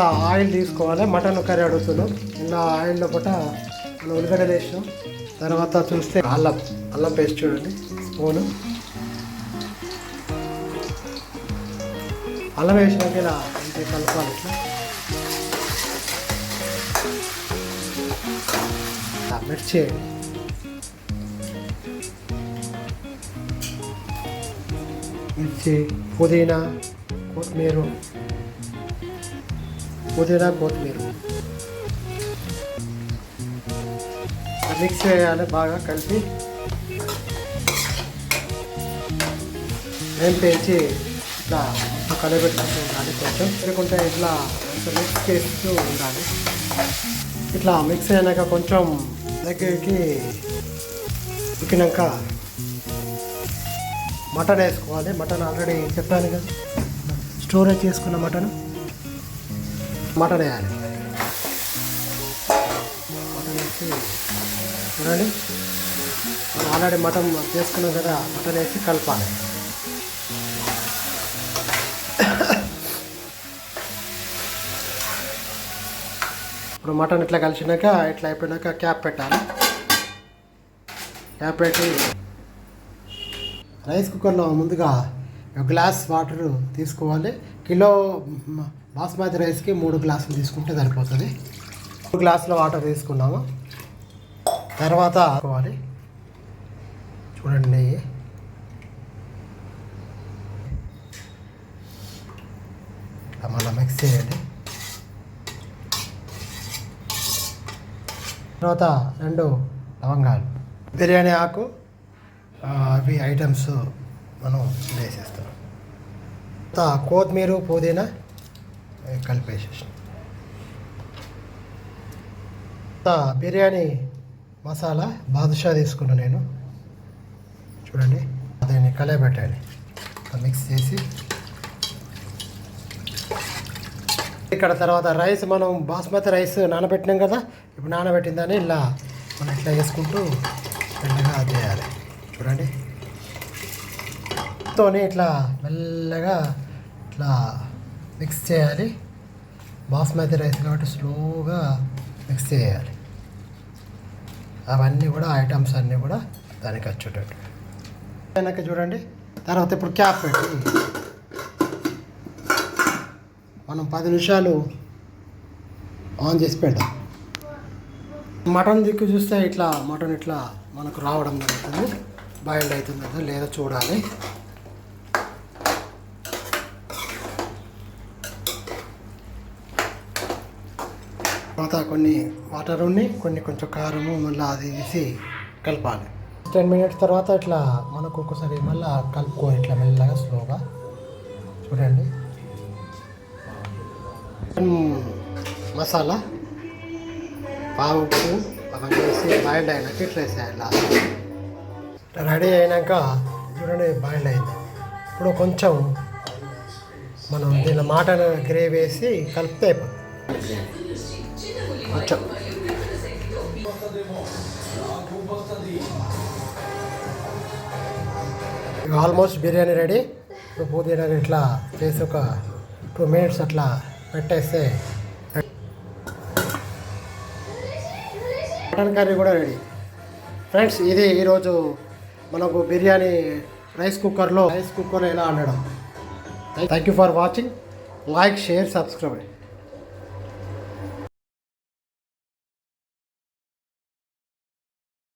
Oil తీసుకోవాలి mutton curry అడుగుతున్నాం. ఇలా ఆయిల్లో పూట మనం ఉల్లిగడ్డలు వేసినాం తర్వాత చూస్తే అల్లం అల్లం పేస్ట్ చూడండి స్పూను. అల్లం వేసినాక ఇలా ఇంటి కలపాలి ఇట్లా. ఆ, మిర్చి మిర్చి పుదీనా కొత్తిమీర పుదీనా కొత్తిమీర. మిక్స్ చేయాలి బాగా కలిపి. నేను పెంచి ఇట్లా కలబెట్టుకుంటూ ఉండాలి కొంచెం. లేకుంటే ఇట్లా మిక్స్ చేస్తూ ఉండాలి. ఇట్లా మిక్స్ అయినాక కొంచెం దగ్గరికి ఉక్కినాక మటన్ వేసుకోవాలి. మటన్ ఆల్రెడీ చెప్పాను కదా. స్టోరేజ్ చేసుకున్న మటన్. మటన్ వేయాలి మటన్ వేసి చూడండి. ఆల్రెడీ మటన్ చేసుకున్నాం కదా మటన్ వేసి కలపాలి. ఇప్పుడు మటన్ ఇట్లా కలిసినాక ఇట్లా అయిపోయినాక క్యాప్ పెట్టాలి. క్యాప్ పెట్టి రైస్ కుక్కర్లో ముందుగా ఒక గ్లాస్ వాటర్ తీసుకోవాలి. కిలో బాస్మతి రైస్కి మూడు గ్లాసులు తీసుకుంటే సరిపోతుంది. మూడు గ్లాసుల వాటర్ తీసుకున్నాము. తర్వాత ఆకోవాలి చూడండి నెయ్యి. మళ్ళీ మిక్స్ చేయండి. తర్వాత రెండు లవంగాలు. బిర్యానీ ఆకు అవి ఐటమ్స్ మనం వేసేస్తాం. తర్వాత కొత్తిమీర పుదీనా కలిపేసేసి. బిర్యానీ మసాలా బాదుషా తీసుకున్నా నేను. చూడండి దీన్ని కలయబెట్టాలి మిక్స్ చేసి. ఇక్కడ తర్వాత రైస్ మనం బాస్మతి రైస్ నానబెట్టినాం కదా ఇప్పుడు నానబెట్టిందని ఇలా మనం ఇట్లా వేసుకుంటూ మెల్లగా అది చేయాలి. చూడండి. తోని ఇట్లా మెల్లగా ఇట్లా మిక్స్ చేయాలి. బాస్మతి రైస్ కాబట్టి స్లోగా మిక్స్ చేయాలి. అవన్నీ కూడా ఐటమ్స్ అన్నీ కూడా దానికి వచ్చేటట్టు. వెనక చూడండి. తర్వాత ఇప్పుడు క్యాప్ పెట్టి మనం పది నిమిషాలు ఆన్ చేసి పెడదాం. మటన్ దిక్కు చూస్తే ఇట్లా మటన్ ఇట్లా మనకు రావడం జరుగుతుంది. బాయిల్డ్ అవుతుందో లేదో చూడాలి. తర్వాత కొన్ని వాటర్ ఉన్ని కొన్ని కొంచెం కారము మళ్ళీ అది వేసి కలపాలి. టెన్ మినిట్స్ తర్వాత ఇట్లా మనకు ఒక్కసారి మళ్ళీ కలుపుకో ఇట్లా మెల్లగా స్లోగా చూడండి. మసాలా పావు ఉప్పు అవన్నీ వేసి బాయిల్డ్ అయినాక ఇట్లా వేసేయాలి లాస్ట్ రెడీ అయినాక చూడండి బాయిల్డ్ అయింది. ఇప్పుడు కొంచెం మనం దీనిలో మటన్ గ్రేవీ వేసి కలిపితే అయిపోతుంది. కొంచెం ఆల్మోస్ట్ బిర్యానీ రెడీ. ఇప్పుడు పుదీనా ఇట్లా చేసి ఒక టూ మినిట్స్ అట్లా పెట్టేస్తే మటన్ కర్రీ కూడా రెడీ. ఫ్రెండ్స్ ఇది ఈరోజు మనకు బిర్యానీ రైస్ కుక్కర్లో రైస్ కుక్కర్లో ఎలా వండడం. Thank you for watching like share subscribe